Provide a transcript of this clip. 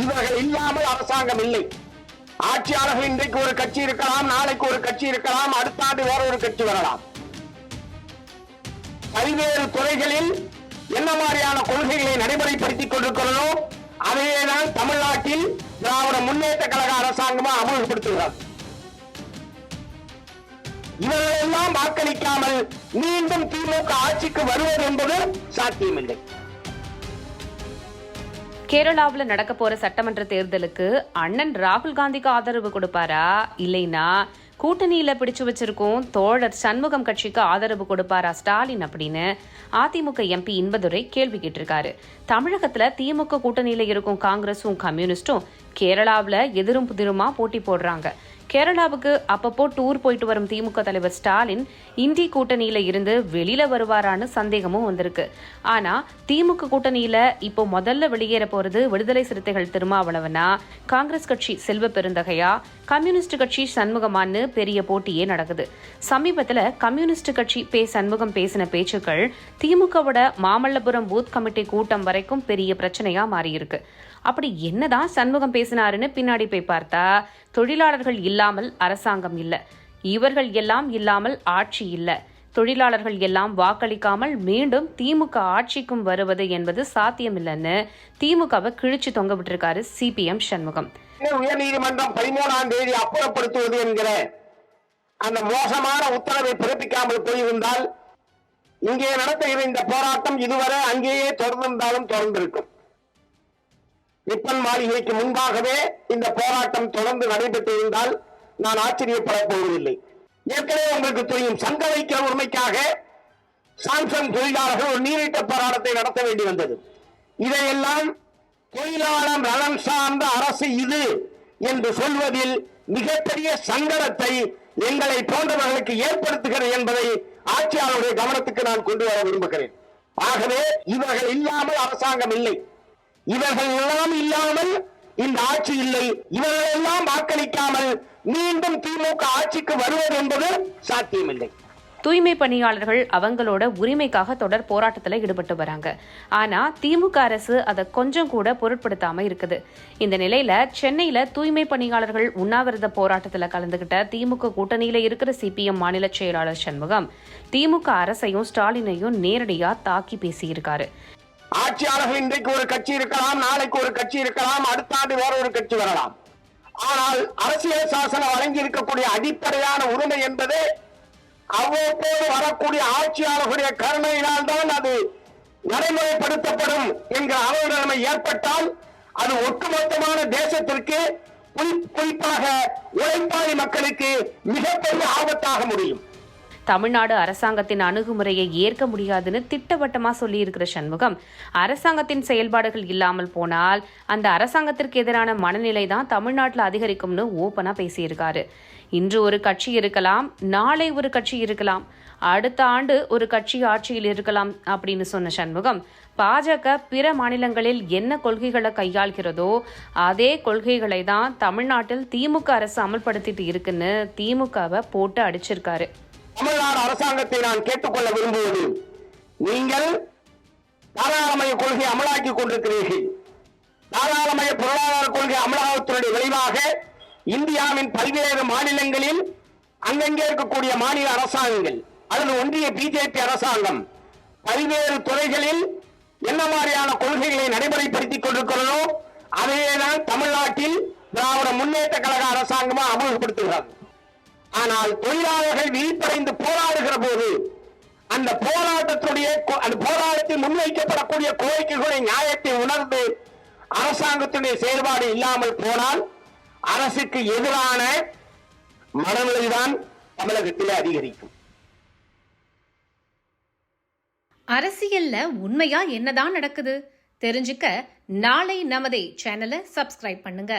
இவர்கள் இல்லாமல் அரசாங்கம் இல்லை. ஆட்சியாளர்கள் இன்றைக்கு ஒரு கட்சி இருக்கலாம் நாளைக்கு ஒரு கட்சி இருக்கலாம் அடுத்த ஆண்டு வேற ஒரு கட்சி வரலாம். பல்வேறு துறைகளில் என்ன மாதிரியான கொள்கைகளை நடைமுறைப்படுத்திக் கொண்டிருக்கிறதோ அதையேதான் தமிழ்நாட்டில் திராவிட முன்னேற்ற கழக அரசாங்கமா அமல்படுத்துகிறார் இவர்களெல்லாம் வாக்களிக்காமல் மீண்டும் திமுக ஆட்சிக்கு வருவது என்பது சாத்தியமில்லை. கேரளாவில் நடக்க போற சட்டமன்ற தேர்தலுக்கு அண்ணன் ராகுல் காந்திக்கு ஆதரவு கொடுப்பாரா? இல்லைனா கூட்டணியில பிடிச்சு வச்சிருக்கோம் தோழர் சண்முகம் கட்சிக்கு ஆதரவு கொடுப்பாரா ஸ்டாலின் அப்படின்னு அதிமுக எம்பி இன்பதுரை கேள்வி கேட்டிருக்காரு. தமிழகத்துல திமுக கூட்டணியில இருக்கும் காங்கிரஸும் கம்யூனிஸ்டும் கேரளாவில் எதிரும் புதிருமா போட்டி போடுறாங்க. கேரளாவுக்கு அப்பப்போ டூர் போயிட்டு வரும் திமுக தலைவர் ஸ்டாலின் இந்தி கூட்டணியில இருந்து வெளியில வருவாரான்னு சந்தேகமும் வந்திருக்கு. ஆனா திமுக கூட்டணியில இப்போ முதல்ல வெளியேற போறது விடுதலை சிறுத்தைகள் திருமாவளவனா காங்கிரஸ் கட்சி செல்வ பெருந்தகையா கம்யூனிஸ்ட் கட்சி சண்முகமான்னு பெரிய போட்டியே நடக்குது. சமீபத்துல கம்யூனிஸ்ட் கட்சி பே சண்முகம் பேசின பேச்சுக்கள் திமுகவோட மாமல்லபுரம் பூத் கமிட்டி கூட்டம் வரைக்கும் பெரிய பிரச்சனையா மாறியிருக்கு. அப்படி என்னதான் சண்முகம் பேசினாருன்னு பின்னாடி போய் பார்த்தா தொழிலாளர்கள் இல்லாமல் அரசாங்கம் இல்லை. இவர்கள் எல்லாம் இல்லாமல் ஆட்சி இல்லை. தொழிலாளர்கள் எல்லாம் வாக்களிக்காமல் மீண்டும் திமுக ஆட்சிக்கும் வருவது என்பது சாத்தியமில்லைன்னு திமுகவை கிழிச்சு தொங்க விட்டிருக்காரு சிபிஎம் சண்முகம். உயர் நீதிமன்றம் பதிமூணாம் தேதி அப்புறப்படுத்துவது என்கிற அந்த மோசமான உத்தரவை பிறப்பிக்காமல் போயிருந்தால் இங்கே நடத்துகிற இந்த போராட்டம் இதுவரை அங்கேயே தொடர்ந்திருந்தாலும் தொடர்ந்திருக்கும். விப்பன் மாளிகைக்கு முன்பாகவே இந்த போராட்டம் தொடர்ந்து நடைபெற்றிருந்தால் நான் ஆச்சரியப்படப் போவதில்லை. ஏற்கனவே உங்களுக்கு தெரியும் சங்க வைக்கிற உரிமைக்காக சாம்சங் தொழிலாளர்கள் ஒரு நீரிட்ட போராட்டத்தை நடத்த வேண்டி வந்தது. இதையெல்லாம் தொழிலாளர் நலன் சார்ந்த அரசு இது என்று சொல்வதில் மிகப்பெரிய சங்கடத்தை எங்களை போன்றவர்களுக்கு ஏற்படுத்துகிறது என்பதை ஆட்சியாளருடைய கவனத்துக்கு நான் கொண்டு வர விரும்புகிறேன். ஆகவே இவர்கள் இல்லாமல் அரசாங்கம் இல்லை. இவர்கள் எல்லாம் இல்லாமல் இந்த ஆட்சி இல்லை. இவர்களெல்லாம் வாக்களிக்காமல் மீண்டும் திமுக ஆட்சிக்கு வருவது என்பது சாத்தியமில்லை. தூய்மை பணியாளர்கள் அவங்களோட உரிமைக்காக தொடர் போராட்டத்தில் ஈடுபட்டு வராங்க. ஆனா திமுக அரசு அதை கொஞ்சம் கூட பொருட்படுத்தாம இருக்குது. இந்த நிலையில சென்னையில தூய்மை பணியாளர்கள் உண்ணாவிரத போராட்டத்தில் கலந்துகிட்ட திமுக கூட்டணியில இருக்கிற சிபிஎம் மாநில செயலாளர் சண்முகம் திமுக அரசையும் ஸ்டாலினையும் நேரடியா தாக்கி பேசியிருக்காரு. ஆட்சியாளர்கள் இன்றைக்கு ஒரு கட்சி இருக்கலாம் நாளைக்கு ஒரு கட்சி இருக்கலாம் அடுத்த ஆண்டு வேற ஒரு கட்சி வரலாம். ஆனால் அரசியல் சாசனம் வழங்கி இருக்கக்கூடிய அடிப்படையான உரிமை என்பது அவ்வப்போது வரக்கூடிய ஆட்சியாளர்களுடைய கருணையினால் தான் அது நடைமுறைப்படுத்தப்படும் என்கிற அவநிலைமை ஏற்பட்டால் அது ஒட்டுமொத்தமான தேசத்திற்கு குறிப்பாக உழைப்பாளி மக்களுக்கு மிகப்பெரிய ஆபத்தாக முடியும். தமிழ்நாடு அரசாங்கத்தின் அணுகுமுறையை ஏற்க முடியாதுன்னு திட்டவட்டமாக சொல்லியிருக்கிற சண்முகம். அரசாங்கத்தின் செயல்பாடுகள் இல்லாமல் போனால் அந்த அரசாங்கத்திற்கு எதிரான மனநிலை தான் தமிழ்நாட்டில் அதிகரிக்கும்னு ஓப்பனாக பேசியிருக்காரு. இன்று ஒரு கட்சி இருக்கலாம் நாளை ஒரு கட்சி இருக்கலாம் அடுத்த ஆண்டு ஒரு கட்சி ஆட்சியில் இருக்கலாம் அப்படின்னு சொன்ன சண்முகம். பாஜக பிற மாநிலங்களில் என்ன கொள்கைகளை கையாள்கிறதோ அதே கொள்கைகளை தான் தமிழ்நாட்டில் திமுக அரசு அமல்படுத்திட்டு இருக்குன்னு திமுகவை போட்டு அடிச்சிருக்காரு. தமிழ்நாடு அரசாங்கத்தை நான் கேட்டுக்கொள்ள விரும்புவது நீங்கள் தாராளமய கொள்கை அமலாக்கி கொண்டிருக்கிறீர்கள். தாராளமய பொருளாதார கொள்கை அமலாக்கத்தினுடைய விளைவாக இந்தியாவின் பல்வேறு மாநிலங்களில் அங்கங்கே இருக்கக்கூடிய மாநில அரசாங்கங்கள் அல்லது ஒன்றிய பிஜேபி அரசாங்கம் பல்வேறு துறைகளில் என்ன மாதிரியான கொள்கைகளை நடைமுறைப்படுத்திக் கொண்டிருக்கிறதோ அதையே தான் தமிழ்நாட்டில் திராவிட முன்னேற்ற கழக அரசாங்கமாக அமல்படுத்துகிறது. ஆனால் தொழிலாளர்கள் விழிப்படைந்து போராடுகிற போது அந்த போராட்டத்துடைய அந்த போராட்டத்தில் முன்வைக்கப்படக்கூடிய கோரிக்கைகளை நியாயத்தை உணர்ந்து அரசாங்கத்துடைய செயல்பாடு இல்லாமல் போனால் அரசுக்கு எதிரான மனநிலைதான் தமிழகத்திலே அதிகரிக்கும். அரசியல்ல உண்மையா என்னதான் நடக்குது? தெரிஞ்சுக்க நாளை நமதே சேனலை சப்ஸ்கிரைப் பண்ணுங்க.